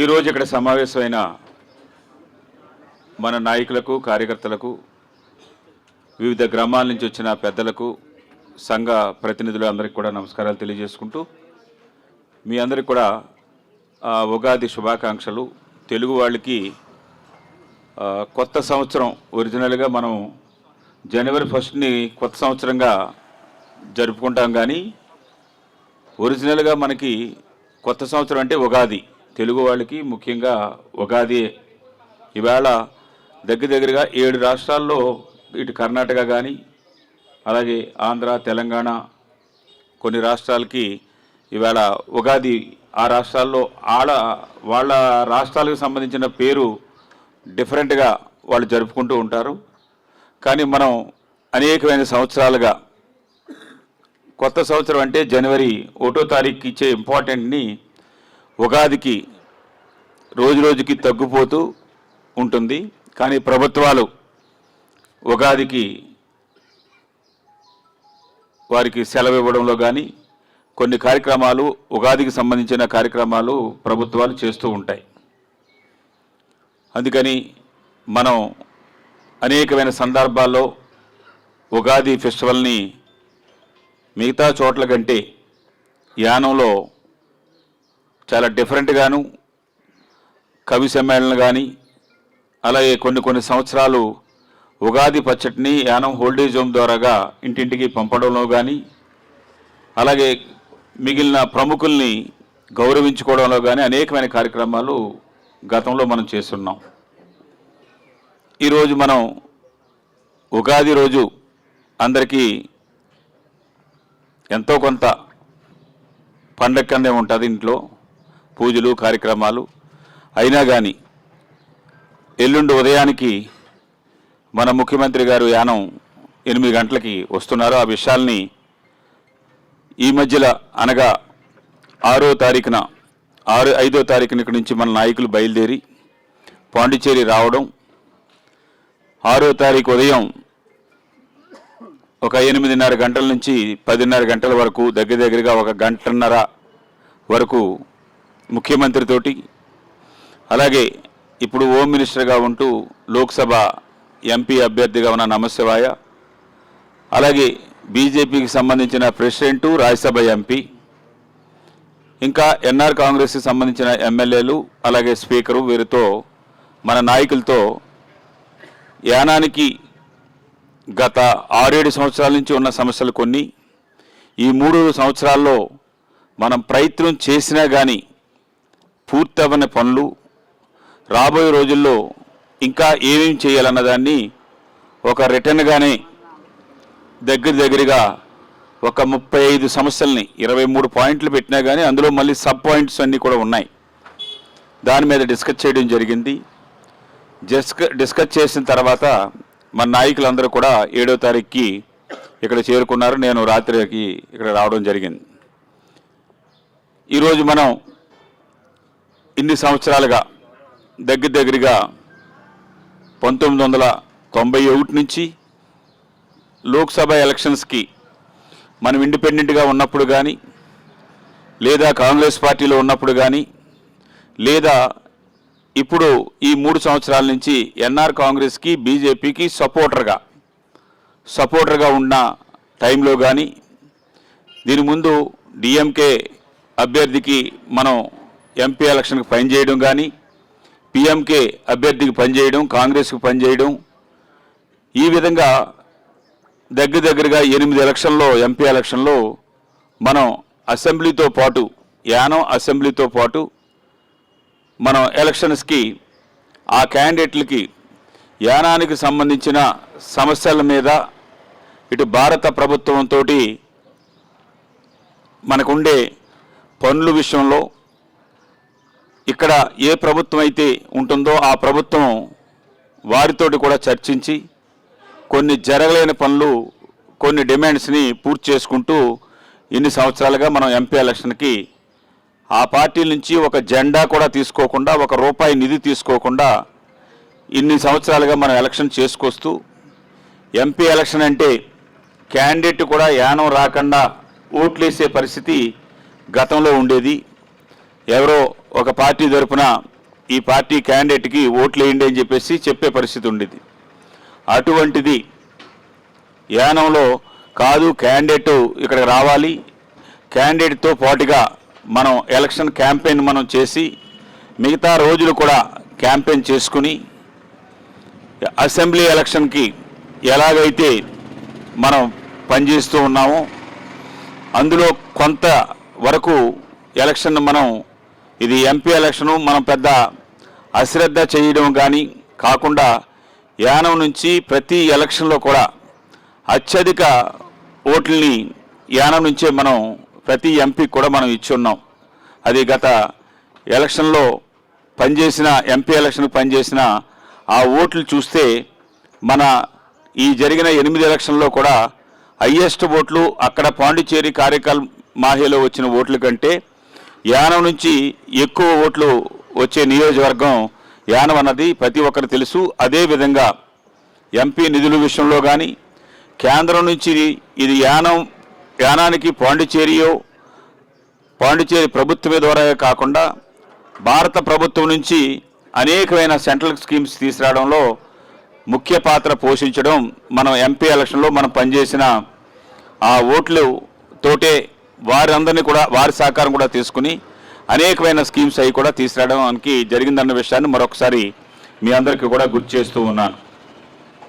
ఈరోజు ఇక్కడ సమావేశమైన మన నాయకులకు కార్యకర్తలకు వివిధ గ్రామాల నుంచి వచ్చిన పెద్దలకు సంఘ ప్రతినిధులు అందరికీ కూడా నమస్కారాలు తెలియజేసుకుంటూ మీ అందరికి కూడా ఉగాది శుభాకాంక్షలు. తెలుగు వాళ్ళకి కొత్త సంవత్సరం ఒరిజినల్గా మనం జనవరి ఫస్ట్ని కొత్త సంవత్సరంగా జరుపుకుంటాం కానీ ఒరిజినల్గా మనకి కొత్త సంవత్సరం అంటే ఉగాది. తెలుగు వాళ్ళకి ముఖ్యంగా ఉగాది ఈవేళ దగ్గర దగ్గరగా ఏడు రాష్ట్రాల్లో ఇటు కర్ణాటక కానీ అలాగే ఆంధ్ర తెలంగాణ కొన్ని రాష్ట్రాలకి ఈవేళ ఉగాది ఆ రాష్ట్రాల్లో ఆడ వాళ్ళ రాష్ట్రాలకు సంబంధించిన పేరు డిఫరెంట్గా వాళ్ళు జరుపుకుంటూ ఉంటారు. కానీ మనం అనేకమైన సంవత్సరాలుగా కొత్త సంవత్సరం అంటే జనవరి ఒకటో తారీఖు ఇచ్చే ఇంపార్టెంట్ని ఉగాదికి రోజు రోజుకి తగ్గిపోతూ ఉంటుంది. కానీ ప్రభుత్వాలు ఉగాదికి వారికి సెలవు ఇవ్వడంలో కానీ కొన్ని కార్యక్రమాలు ఉగాదికి సంబంధించిన కార్యక్రమాలు ప్రభుత్వాలు చేస్తూ ఉంటాయి. అందుకని మనం అనేకమైన సందర్భాల్లో ఉగాది ఫెస్టివల్ని మిగతా చోట్ల కంటే యానంలో చాలా డిఫరెంట్గాను కవి సమ్మేళనలు కానీ అలాగే కొన్ని కొన్ని సంవత్సరాలు ఉగాది పచ్చటిని యానం హోల్డేజ్ హోమ్ ద్వారాగా ఇంటింటికి పంపడంలో కానీ అలాగే మిగిలిన ప్రముఖుల్ని గౌరవించుకోవడంలో కానీ అనేకమైన కార్యక్రమాలు గతంలో మనం చేస్తున్నాం. ఈరోజు మనం ఉగాది రోజు అందరికీ ఎంతో కొంత పండగ కిందే ఉంటుంది ఇంట్లో. పూజలు కార్యక్రమాలు అయినా కానీ ఎల్లుండి ఉదయానికి మన ముఖ్యమంత్రి గారు యానం ఎనిమిది గంటలకి వస్తున్నారు. ఆ విషయాల్ని ఈ మధ్యలో అనగా ఆరో తారీఖున ఆరు ఐదో తారీఖున ఇక్కడి నుంచి మన నాయకులు బయలుదేరి పాండిచ్చేరి రావడం ఆరో తారీఖు ఉదయం ఒక ఎనిమిదిన్నర గంటల నుంచి పదిన్నర గంటల వరకు దగ్గర దగ్గరగా ఒక గంటన్నర వరకు ముఖ్యమంత్రితోటి అలాగే ఇప్పుడు హోమ్ మినిస్టర్గా ఉంటూ లోక్సభ ఎంపీ అభ్యర్థిగా ఉన్న నమశివాయ అలాగే బీజేపీకి సంబంధించిన ప్రెసిడెంటు రాజ్యసభ ఎంపీ ఇంకా ఎన్ఆర్ కాంగ్రెస్కి సంబంధించిన ఎమ్మెల్యేలు అలాగే స్పీకరు వీరితో మన నాయకులతో యానానికి గత ఆరేడు సంవత్సరాల నుంచి ఉన్న సమస్యలు కొన్ని. ఈ మూడు సంవత్సరాల్లో మనం ప్రయత్నం చేసినా కానీ పూర్తవని పనులు రాబోయే రోజుల్లో ఇంకా ఏమేమి చేయాలన్న దాన్ని ఒక రిటర్న్గానే దగ్గర దగ్గరగా ఒక ముప్పై ఐదు సమస్యల్ని ఇరవై మూడు పాయింట్లు పెట్టినా కానీ అందులో మళ్ళీ సబ్ పాయింట్స్ అన్నీ కూడా ఉన్నాయి. దాని మీద డిస్కస్ చేయడం జరిగింది. డిస్క డిస్కస్ చేసిన తర్వాత మన నాయకులందరూ కూడా ఏడో తారీఖుకి ఇక్కడ చేరుకున్నారు. నేను రాత్రికి ఇక్కడ రావడం జరిగింది. ఈరోజు మనం ఇన్ని సంవత్సరాలుగా దగ్గర దగ్గరగా పంతొమ్మిది వందల తొంభై ఒకటి నుంచి లోక్సభ ఎలక్షన్స్కి మనం ఇండిపెండెంట్గా ఉన్నప్పుడు కానీ లేదా కాంగ్రెస్ పార్టీలో ఉన్నప్పుడు కానీ లేదా ఇప్పుడు ఈ మూడు సంవత్సరాల నుంచి ఎన్ఆర్ కాంగ్రెస్కి బీజేపీకి సపోర్టర్గా సపోర్టర్గా ఉన్న టైంలో కానీ దీని ముందు డిఎంకే అభ్యర్థికి మనం ఎంపీ ఎలక్షన్కి పనిచేయడం కానీ పిఎంకే అభ్యర్థికి పనిచేయడం కాంగ్రెస్కి పనిచేయడం ఈ విధంగా దగ్గర దగ్గరగా ఎనిమిది ఎలక్షన్లో ఎంపీ ఎలక్షన్లో మనం అసెంబ్లీతో పాటు యానం అసెంబ్లీతో పాటు మనం ఎలక్షన్స్కి ఆ క్యాండిడేట్లకి యానానికి సంబంధించిన సమస్యల మీద ఇటు భారత ప్రభుత్వంతో మనకుండే పనుల విషయంలో ఇక్కడ ఏ ప్రభుత్వం అయితే ఉంటుందో ఆ ప్రభుత్వం వారితోటి కూడా చర్చించి కొన్ని జరగలేని పనులు కొన్ని డిమాండ్స్ని పూర్తి చేసుకుంటూ ఇన్ని సంవత్సరాలుగా మనం ఎంపీ ఎలక్షన్కి ఆ పార్టీ నుంచి ఒక జెండా కూడా తీసుకోకుండా ఒక రూపాయి నిధి తీసుకోకుండా ఇన్ని సంవత్సరాలుగా మనం ఎలక్షన్ చేసుకొస్తూ ఎంపీ ఎలక్షన్ అంటే క్యాండిడేట్ కూడా యానం రాకుండా ఓట్లేసే పరిస్థితి గతంలో ఉండేది. ఎవరో ఒక పార్టీ తరపున ఈ పార్టీ క్యాండిడేట్కి ఓట్లు వేయండి అని చెప్పేసి చెప్పే పరిస్థితి ఉండేది. అటువంటిది యానంలో కాదు క్యాండిడేట్ ఇక్కడికి రావాలి. క్యాండిడేట్తో పాటుగా మనం ఎలక్షన్ క్యాంపెయిన్ మనం చేసి మిగతా రోజులు కూడా క్యాంపెయిన్ చేసుకుని అసెంబ్లీ ఎలక్షన్కి ఎలాగైతే మనం పనిచేస్తూ ఉన్నామో అందులో కొంత వరకు ఎలక్షన్ మనం ఇది ఎంపీ ఎలక్షను మనం పెద్ద అశ్రద్ధ చేయడం కానీ కాకుండా యానం నుంచి ప్రతి ఎలక్షన్లో కూడా అత్యధిక ఓట్లని యానం నుంచే మనం ప్రతి ఎంపీ కూడా మనం ఇచ్చి ఉన్నాం అది గత ఎలక్షన్లో పనిచేసిన ఎంపీ ఎలక్షన్ పనిచేసిన ఆ ఓట్లు చూస్తే మన ఈ జరిగిన ఎనిమిది ఎలక్షన్లో కూడా హయ్యెస్ట్ ఓట్లు అక్కడ పాండిచేరి కార్యకల్ మాహేలో వచ్చిన ఓట్ల కంటే యానం నుంచి ఎక్కువ ఓట్లు వచ్చే నియోజకవర్గం యానం అన్నది ప్రతి ఒక్కరు తెలుసు. అదేవిధంగా ఎంపీ నిధుల విషయంలో కానీ కేంద్రం నుంచి ఇది యానం యానానికి పాండిచేరియో పాండిచేరి ప్రభుత్వమే ద్వారా కాకుండా భారత ప్రభుత్వం నుంచి అనేకమైన సెంట్రల్ స్కీమ్స్ తీసుకురావడంలో ముఖ్య పాత్ర పోషించడం మనం ఎంపీ ఎలక్షన్లో మనం పనిచేసిన ఆ ఓట్లు తోటే వారందరినీ కూడా వారి సహకారం కూడా తీసుకుని అనేకమైన స్కీమ్స్ అవి కూడా తీసుకురావడానికి జరిగిందన్న విషయాన్ని మరొకసారి మీ అందరికీ కూడా గుర్తు చేస్తూ ఉన్నాను.